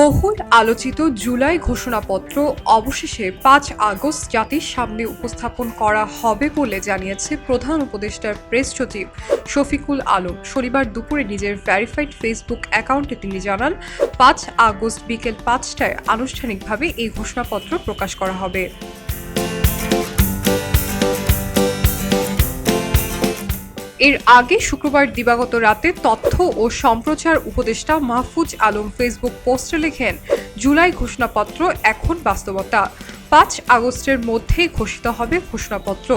বহুল আলোচিত জুলাই ঘোষণাপত্র অবশেষে পাঁচ আগস্ট জাতির সামনে উপস্থাপন করা হবে বলে জানিয়েছে প্রধান উপদেষ্টার প্রেস সচিব শফিকুল আলম। শনিবার দুপুরে নিজের ভ্যারিফাইড ফেসবুক অ্যাকাউন্টে তিনি জানান, পাঁচ আগস্ট বিকেল পাঁচটায় আনুষ্ঠানিকভাবে এই ঘোষণাপত্র প্রকাশ করা হবে। এর আগে শুক্রবার দিবাগত রাতে তথ্য ও সম্প্রচার উপদেষ্টা মাহফুজ আলম ফেসবুক পোস্টে লেখেন, জুলাই ঘোষণাপত্র এখন বাস্তবতা। পাঁচ আগস্টের মধ্যেই ঘোষিত হবে ঘোষণাপত্র।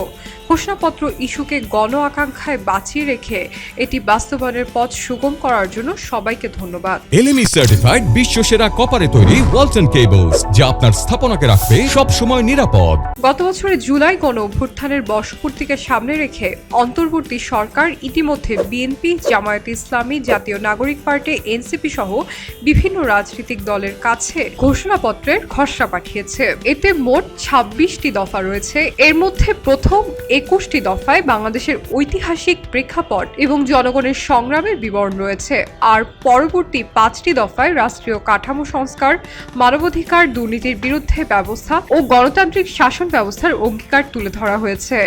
ঘোষণাপত্র ইস্যুকে গণ আকাঙ্ক্ষায় বাঁচিয়ে রেখে এটি বাস্তবায়নের পথ সুগম করার জন্য সবাইকে ধন্যবাদ। এলএমই সার্টিফাইড বিশ্ব সেরা কপারে তৈরি ওয়ালটন কেবলস যা আপনার স্থাপনাকে রাখবে সব সময় নিরাপদ। গত বছরের জুলাই গণ অভ্যুত্থানের বর্ষপূর্তিকে সামনে রেখে অন্তর্বর্তী সরকার ইতিমধ্যে বিএনপি জামায়াত ইসলামী জাতীয় নাগরিক পার্টি এনসিপি সহ বিভিন্ন রাজনৈতিক দলের কাছে ঘোষণাপত্রের খসড়া পাঠিয়েছে। এতে মোট ছাব্বিশটি দফা রয়েছে। এর মধ্যে প্রথম একুশটি দফায় বাংলাদেশের ঐতিহাসিক প্রেক্ষাপট এবং জনগণের সংগ্রামের বিবরণ রয়েছে। আর পরবর্তী পাঁচটি দফায় রাষ্ট্রীয় কাঠামো সংস্কার, মানবাধিকার, দুর্নীতির বিরুদ্ধে ব্যবস্থা ও গণতান্ত্রিক শাসন ব্যবস্থার অঙ্গীকার তুলে ধরা হয়েছে।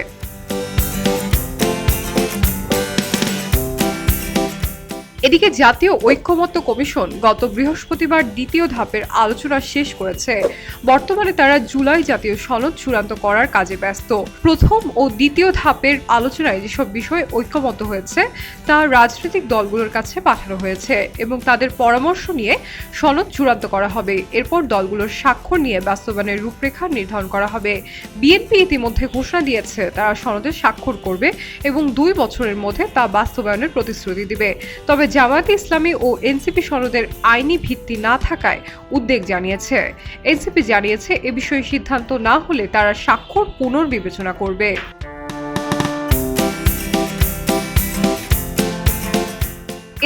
এদিকে জাতীয় ঐক্যমত্য কমিশন গত বৃহস্পতিবার দ্বিতীয় ধাপের আলোচনা শেষ করেছে। বর্তমানে তারা জুলাই জাতীয় সনদ চূড়ান্ত করার কাজে ব্যস্ত। প্রথম ও দ্বিতীয় ধাপের আলোচনায় যেসব বিষয়ে ঐক্যমত্য হয়েছে, তা রাজনৈতিক দলগুলোর কাছে পাঠানো হয়েছে এবং তাদের পরামর্শ নিয়ে সনদ চূড়ান্ত করা হবে। এরপর দলগুলোর স্বাক্ষর নিয়ে বাস্তবায়নের রূপরেখা নির্ধারণ করা হবে। বিএনপি ইতিমধ্যে ঘোষণা দিয়েছে, তারা সনদে স্বাক্ষর করবে এবং দুই বছরের মধ্যে তা বাস্তবায়নের প্রতিশ্রুতি দিবে। তবে জামায়াত ইসলামী ও এনসিপি সনদের আইনি ভিত্তি না থাকায় উদ্বেগ জানিয়েছে। এনসিপি জানিয়েছে, এ বিষয়ে সিদ্ধান্ত না হলে তারা স্বাক্ষর পুনর্বিবেচনা করবে।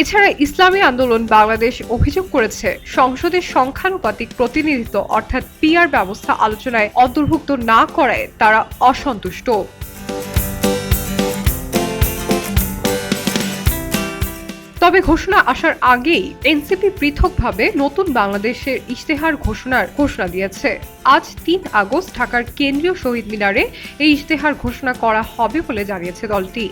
এছাড়া ইসলামী আন্দোলন বাংলাদেশ অভিযোগ করেছে, সংসদের সংখ্যানুপাতিক প্রতিনিধিত্ব অর্থাৎ পিআর ব্যবস্থা আলোচনায় অন্তর্ভুক্ত না করায় তারা অসন্তুষ্ট। তবে ঘোষণা আসার আগেই এনসিপি পৃথকভাবে নতুন বাংলাদেশের ইশতেহার ঘোষণার ঘোষণা দিয়েছে। আজ তিন আগস্ট ঢাকার কেন্দ্রীয় শহীদ মিনারে এই ইশতেহার ঘোষণা করা হবে বলে জানিয়েছে দলটি।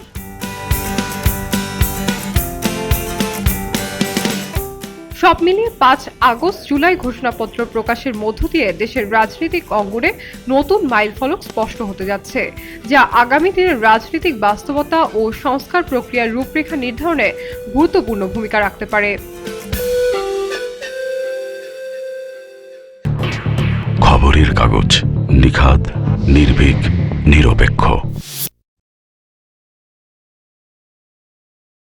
সব মিলিয়ে পাঁচ আগস্ট জুলাই ঘোষণাপত্র প্রকাশের মধ্য দিয়ে দেশের রাজনৈতিক অঙ্গনে নতুন মাইলফলক স্পষ্ট হতে যাচ্ছে, যা আগামী দিনের রাজনৈতিক বাস্তবতা ও সংস্কার প্রক্রিয়ার রূপরেখা নির্ধারণে গুরুত্বপূর্ণ ভূমিকা রাখতে পারে। খবরের কাগজ নিখাত নির্ভীক, নিরপেক্ষ।